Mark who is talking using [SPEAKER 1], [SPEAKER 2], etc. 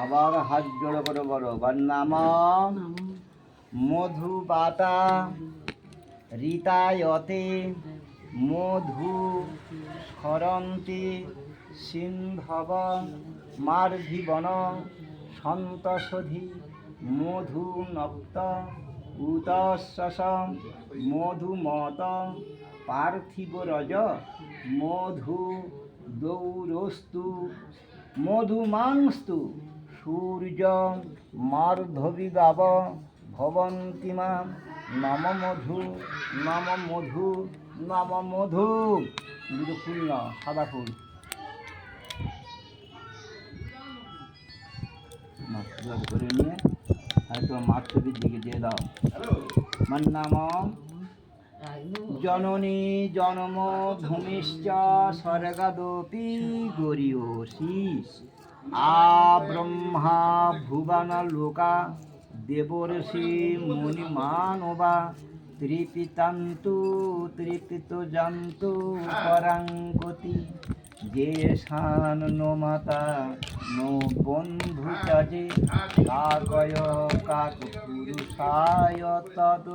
[SPEAKER 1] আবার হাত জোড়ো করে বলো। নাম মধুবাতা রিতায়তে মধু স্মরন্তি সিন্ধব, মার্ধিবন সন্তসধি মধু নক্ত উতশ্বাস মধুমত পার্থিব রজ মধু দৌরস্তু মধুমাংস্তু। সূর্য মার্ধবি মার্ধবিগাব ভবন্তিমা নম মধু নম মধু নম মধু। দুটো ফুল। না নিয়ে আর তোমার মাতৃর দিকে দিয়ে দাও। আমার নাম জননী জনম ভূমিশ্চ স্বর্গদপি গরিয়সী আ ব্রহ্মা ভুবন লোকা দেবর্ষি মুনিমানবা ত্রিপিতান্তু ত্রিপিত জন্তু পরাঙ্গতি। যে শান নো মাতা, নো বন্ধু চাজে কাকয় কাক পুরুষায় তদ